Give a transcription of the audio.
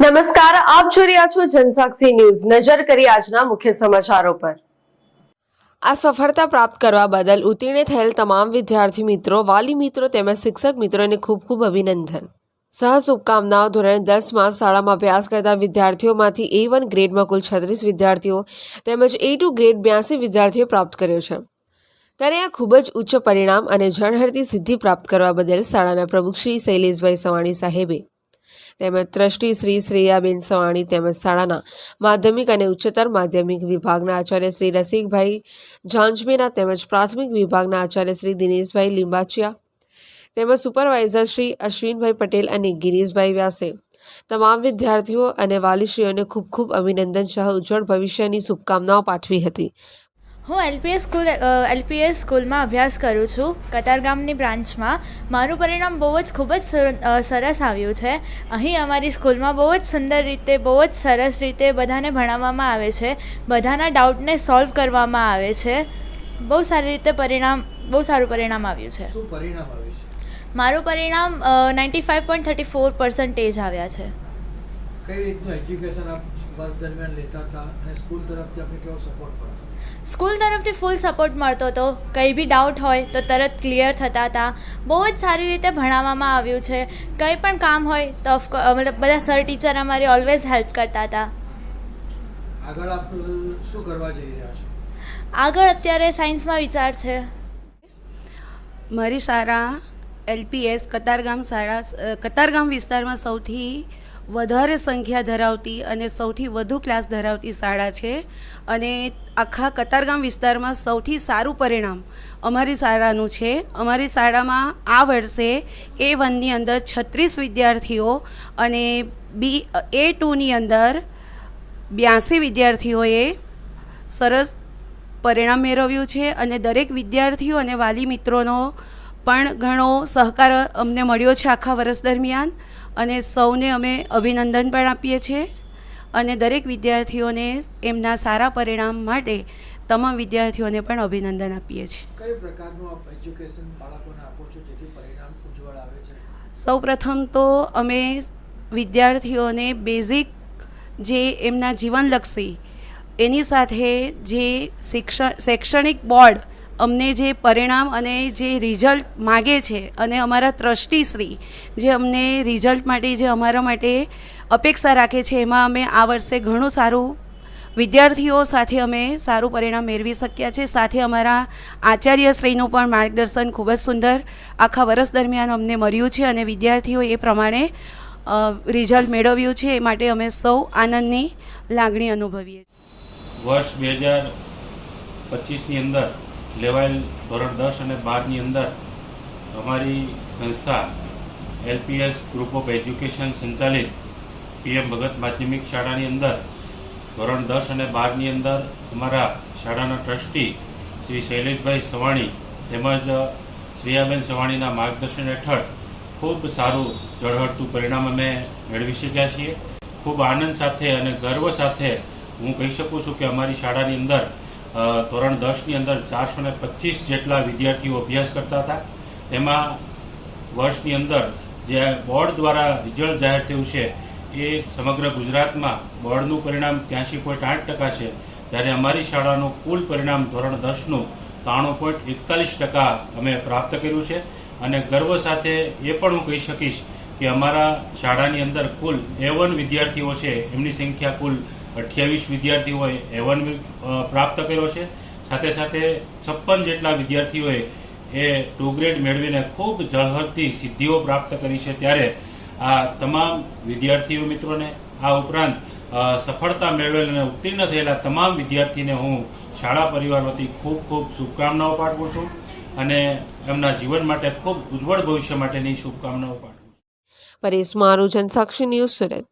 નમસ્કાર, આપ જોઈ રહ્યા છો જનસાક્ષી ન્યૂઝ. નજર કરી આજના મુખ્ય સમાચારો પર. આ સફળતા પ્રાપ્ત કરવા બદલ ઉત્તીર્ણ થયેલ તમામ વિદ્યાર્થી મિત્રો, વાલી મિત્રો તેમજ શિક્ષક મિત્રોને ખૂબ ખૂબ અભિનંદન. સહ શુભકામનાઓ. ધોરણ દસમાં શાળામાં અભ્યાસ કરતા વિદ્યાર્થીઓમાંથી એ વન ગ્રેડમાં કુલ છત્રીસ વિદ્યાર્થીઓ તેમજ એ ટુ ગ્રેડ બ્યાસી વિદ્યાર્થીઓ પ્રાપ્ત કર્યો છે. ત્યારે આ ખૂબ જ ઉચ્ચ પરિણામ અને જણહરતી સિદ્ધિ પ્રાપ્ત કરવા બદલ શાળાના પ્રમુખ શ્રી શૈલેષભાઈ સવાણી સાહેબે તેમજ ટ્રસ્ટી શ્રી શ્રેયાબેન સવાણી તેમજ શાળાના માધ્યમિક અને ઉચ્ચતર માધ્યમિક વિભાગના આચાર્ય શ્રી રસિકભાઈ ઝાંઝમેરા તેમજ પ્રાથમિક વિભાગના આચાર્ય શ્રી દિનેશભાઈ લિંબાચિયા તેમજ સુપરવાઇઝર શ્રી અશ્વિનભાઈ પટેલ અને ગિરીશભાઈ વ્યાસે. તમામ વિદ્યાર્થીઓ અને વાલીશ્રીઓને ખૂબ ખૂબ અભિનંદન. સહ ઉજ્જવળ ભવિષ્યની શુભકામનાઓ પાઠવી હતી. હું એલપીએસ સ્કૂલ એલપીએસ સ્કૂલમાં અભ્યાસ કરું છું. કતારગામની બ્રાન્ચમાં. મારું પરિણામ બહુ જ ખૂબ જ સર- સરસ આવ્યું છે. અહીં અમારી સ્કૂલમાં બહુ જ સુંદર રીતે બહુ જ સરસ રીતે બધાને ભણાવવામાં આવે છે. બધાના ડાઉટને સોલ્વ કરવામાં આવે છે. બહુ સારી રીતે પરિણામ બહુ સારું પરિણામ આવ્યું છે. પરિણામ આવ્યું છે? મારું પરિણામ ninety five point thirty four percentage આવ્યા છે. કઈ રીતનું એજ્યુકેશન આપ વર્ષ દરમિયાન લેતા હતા અને સ્કૂલ તરફથી આપને કેવો સપોર્ટ મળતો? સ્કૂલ તરફથી ફૂલ સપોર્ટ મળતો હતો. કંઈ બી ડાઉટ હોય તો તરત ક્લિયર થતા હતા. બહુ જ સારી રીતે ભણાવવામાં આવ્યું છે. કંઈ પણ કામ હોય તો મતલબ બધા સર ટીચર અમારી ઓલવેઝ હેલ્પ કરતા હતા. આગળ આપ શું કરવા જઈ રહ્યા છો? આગળ અત્યારે સાયન્સમાં વિચાર છે. મારી શાળા એલપીએસ કતારગામ શાળા કતારગામ વિસ્તારમાં સૌથી વધારે સંખ્યા ધરાવતી અને સૌથી વધુ ક્લાસ ધરાવતી શાળા છે અને આખા કતારગામ વિસ્તારમાં સૌથી સારું પરિણામ અમારી શાળાનું છે. અમારી શાળામાં આ વર્ષે એ વનની અંદર છત્રીસ વિદ્યાર્થીઓ અને બી એ ટુની અંદર બ્યાસી વિદ્યાર્થીઓએ સરસ પરિણામ મેળવ્યું છે અને દરેક વિદ્યાર્થીઓ અને વાલી મિત્રોનો પણ ઘણો સહકાર અમને મળ્યો છે આખા વર્ષ દરમિયાન અને સૌને અમે અભિનંદન પણ આપીએ છીએ. અને દરેક વિદ્યાર્થીઓને એમના સારા પરિણામ માટે તમામ વિદ્યાર્થીઓને પણ અભિનંદન આપીએ છીએ. કઈ પ્રકારનું આપ એજ્યુકેશન બાળકોને આપો છો જેથી પરિણામ ઉજ્જવળ આવે છે? સૌપ્રથમ તો અમે વિદ્યાર્થીઓને બેઝિક જે એમના જીવનલક્ષી એની સાથે જે શિક્ષણ શૈક્ષણિક બોર્ડ અમને જે પરિણામ અને જે રિઝલ્ટ માગે છે અને અમારા ટ્રસ્ટીશ્રી જે અમને રિઝલ્ટ માટે જે અમારા માટે અપેક્ષા રાખે છે, એમાં અમે આ વર્ષે ઘણું સારું વિદ્યાર્થીઓ સાથે અમે સારું પરિણામ મેળવી શક્યા છે. સાથે અમારા આચાર્યશ્રીનું પણ માર્ગદર્શન ખૂબ જ સુંદર આખા વર્ષ દરમિયાન અમને મળ્યું છે અને વિદ્યાર્થીઓ એ પ્રમાણે રિઝલ્ટ મેળવ્યું છે. એ માટે અમે સૌ આનંદની લાગણી અનુભવીએ વર્ષ બે હજાર પચીસની અંદર લેવાયેલ ધોરણ દસ અને બારની અંદર અમારી સંસ્થા એલપીએસ ગ્રુપ ઓફ એજ્યુકેશન સંચાલિત પીએમ ભગત માધ્યમિક શાળાની અંદર ધોરણ દસ અને બારની અંદર અમારા શાળાના ટ્રસ્ટી શ્રી શૈલેષભાઈ સવાણી તેમજ શ્રેયાબેન સવાણીના માર્ગદર્શન હેઠળ ખૂબ સારું જળહળતું પરિણામ અમે મેળવી શક્યા છીએ. ખૂબ આનંદ સાથે અને ગર્વ સાથે હું કહી શકું છું કે અમારી શાળાની અંદર ધોરણ દસની અંદર ચારસો ને પચીસ જેટલા વિદ્યાર્થીઓ અભ્યાસ કરતા હતા. તેમાં વર્ષની અંદર જે બોર્ડ દ્વારા રિઝલ્ટ જાહેર થયું છે, એ સમગ્ર ગુજરાતમાં બોર્ડનું પરિણામ ત્યાંસી પોઈન્ટ આઠ ટકા છે. જ્યારે અમારી શાળાનું કુલ પરિણામ ધોરણ દસનું ત્રાણું પોઈન્ટ એકતાલીસ ટકા અમે પ્રાપ્ત કર્યું છે. અને ગર્વ સાથે એ પણ હું કહી શકીશ કે અમારા શાળાની અંદર કુલ એવન વિદ્યાર્થીઓ છે, એમની સંખ્યા કુલ અઠ્યાવીસ વિદ્યાર્થીઓએ એવન પ્રાપ્ત કર્યો છે. સાથે સાથે છપ્પન જેટલા વિદ્યાર્થીઓએ એ ટુ ગ્રેડ મેળવીને ખૂબ ઝળહળતી સિદ્ધિઓ પ્રાપ્ત કરી છે. ત્યારે આ તમામ વિદ્યાર્થીઓ મિત્રોને આ ઉપરાંત સફળતા મેળવેલ અને ઉત્તીર્ણ થયેલા તમામ વિદ્યાર્થીને હું શાળા પરિવાર વતી ખૂબ ખૂબ શુભકામનાઓ પાઠવું છું અને એમના જીવન માટે ખૂબ ઉજ્જવળ ભવિષ્ય માટેની શુભકામનાઓ પાઠવું છું. પરેશ મારું જનસાક્ષી ન્યૂઝ સુરત.